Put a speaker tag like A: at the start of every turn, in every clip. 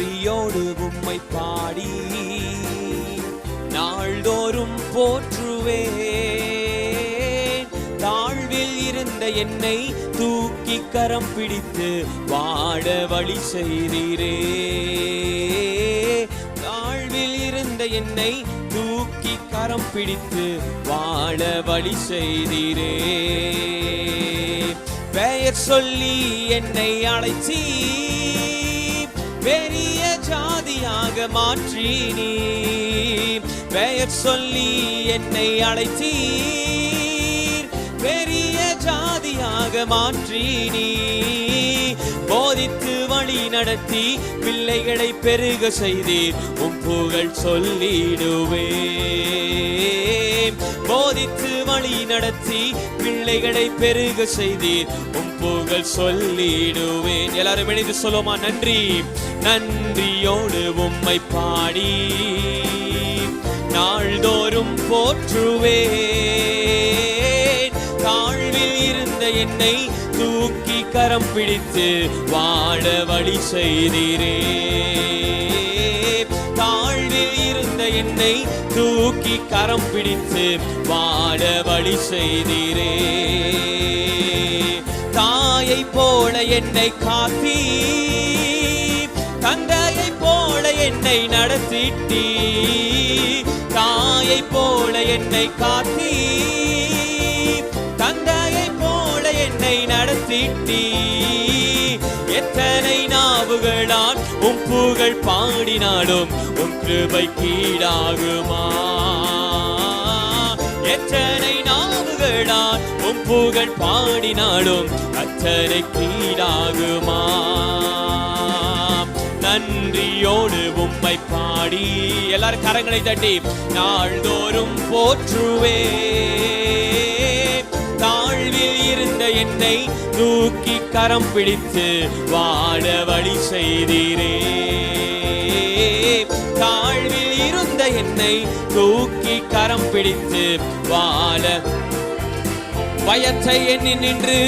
A: நன்றியோடு உம்மை பாடி நாள்தோறும் போற்றுவே தாழ்வில் இருந்த என்னை தூக்கி கரம் பிடித்து வாழ வழி செய்தீரே. தாழ்வில் இருந்த என்னை தூக்கி கரம் பிடித்து வாழ வழி செய்தீரே. பெயர் சொல்லி என்னை அழைச்சி பெரிய ஜாதியாக மாற்றி நீ பெயர் சொல்லி என்னை அழைத்தீர். பெரிய ஜாதியாக மாற்றி நீ போதித்து வழி நடத்தி பிள்ளைகளை பெருக செய்தீர். உம் புகழ் போதித்து வழி நடத்தி பிள்ளைகளை பெருக செய்தீர். உம் புகழ் சொல்லிடுவேன். எல்லாரும் இணைந்து சொல்லுமா நன்றி. நன்றியோடு உம்மை பாடி நாள்தோறும் போற்றுவேன். தாழ்வில் இருந்த என்னை தூக்கி கரம் பிடித்து வாழ வழி செய்தீரே. தாழ்வில் இருந்த என்னை தூக்கி கரம் பிடித்து வாழ வழி செய்தீரே. தாயை போல என்னை காத்தீ என்னை நடத்திட்டீ. தாயை போல என்னை காத்தீ. தந்தையை போல என்னை நடத்திட்டீ. எத்தனை நாவுகளான் உன் புகழ் பாடினாலும் உன் கிருபை கீழாகுமா. எத்தனை நாவுகளான் உன் புகழ் பாடினாலும் அத்தனை கீழாகுமா. நன்றியோடு உம்மை பாடி. எல்லாரும் கரங்களை தட்டி நாள்தோறும் போற்றுவே. தாழ்வில் இருந்த என்னை தூக்கி கரம் பிடித்து வாழ வழி செய்தீரே. தாழ்வில் இருந்த என்னை தூக்கி கரம் பிடித்து வாழ. பயத்தை எண்ணி நின்று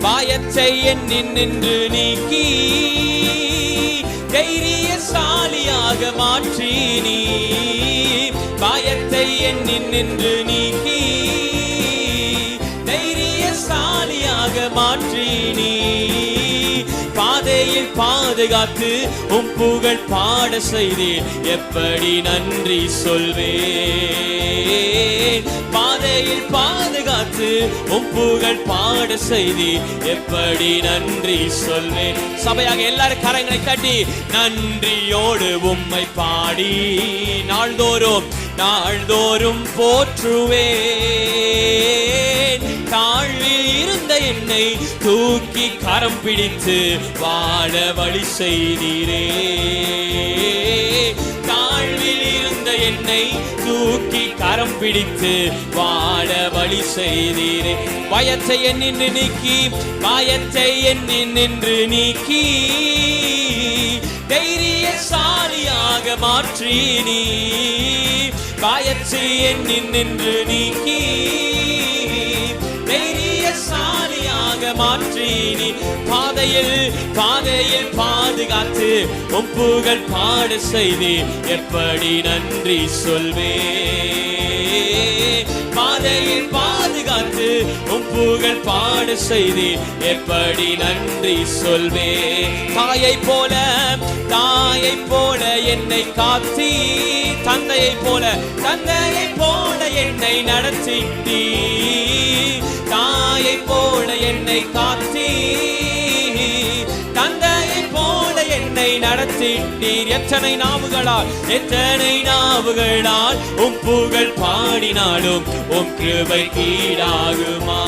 A: பயத்தை எண்ணி நின்று நீக்கி. தைரியசாலியாக மாற்றி நீ. பயத்தை எண்ணி நின்று நீக்கி. தைரியசாலியாக மாற்றி நீ. பாதுகாத்து உம் புகழ் பாட செய்தேன் எப்படி நன்றி சொல்வேன்? பாதையில் பாதுகாத்து உம் புகழ் பாட செய்தேன் எப்படி நன்றி சொல்வேன்? சபையாக எல்லாரும் கரங்களை தட்டி நன்றியோடு உம்மை பாடி நாள்தோறும் நாள்தோறும் போற்றுவேன். தாழ்வில் இருந்த என்னை தூக்கி கரம் பிடித்து வாழ வழி செய்தீரே. தாழ்வில் இருந்த என்னை தூக்கி கரம் பிடித்து வாழ வழி செய்தீரே. பயத்தை நின்று நீக்கி பயத்தை எண்ணி நின்று நீக்கி. தைரியசாலியாக மாற்றி நீ. பயத்தை எண்ணி நின்று நீக்கி. பாதையாக மாற்றி நீ பாதையில் பாதையில் பாதுகாத்து ஒப்புகள் பாடு பாட செய்து. எப்படி நன்றி சொல்வே. பாதையில் பாதுகாத்து உம் பாடு செய்தி. செய்து எப்படி நன்றி சொல்வே. தாயை போல தாயை போல என்னை காத்தி. தந்தையை போல தந்தையை போல என்னை நடத்திட்டீ தாயை போல என்னை காத்தி தந்தையை போல என்னை நடத்திட்டீர். எத்தனை நாவுகளால் எத்தனை நாவுகளால் உம் புகழ் பாடினாலும் உம் கிருபை கீழாகுமா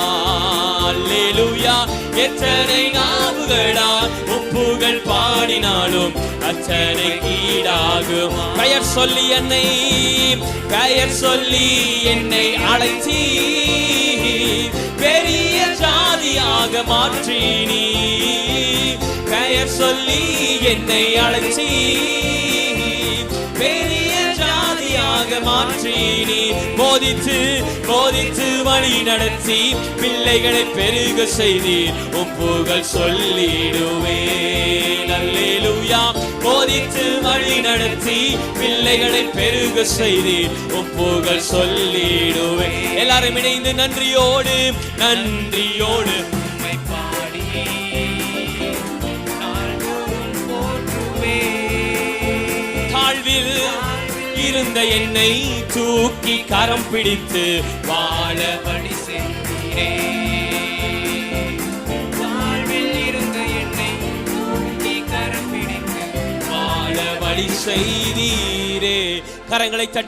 A: எத்தனை நாவுகளால் உம் புகழ் பாடினாலும் அச்சனை கீழாகும் பெயர் சொல்லி என்னை பெயர் சொல்லி என்னை அழைச்சி ஜாதியாக மாற்றி நீ. பெயர் சொல்லி என்னை அழைச்சி. பெரிய ஜாதியாக மாற்றி நீ. போதித்து போதித்து வழி நடத்தி பிள்ளைகளை பெருக செய்தீர். உம் புகழ் சொல்லிடுவே நல்லேலுயா போதித்து வழி நடத்தி பிள்ளைகளை பெருக செய்தீர். ஒப்புகள் புகழ் சொல்லிடுவேன். எல்லாரும் இணைந்து நன்றியோடு நன்றியோடு. இருந்த என்னை தூக்கி கரம் பிடித்து வாழ
B: வழி செய்தீரே. வாழ்வில் இருந்த என்னை தூக்கி கரம் பிடித்து
A: வாழ வழி செய்தீரே கரங்களை தட்டி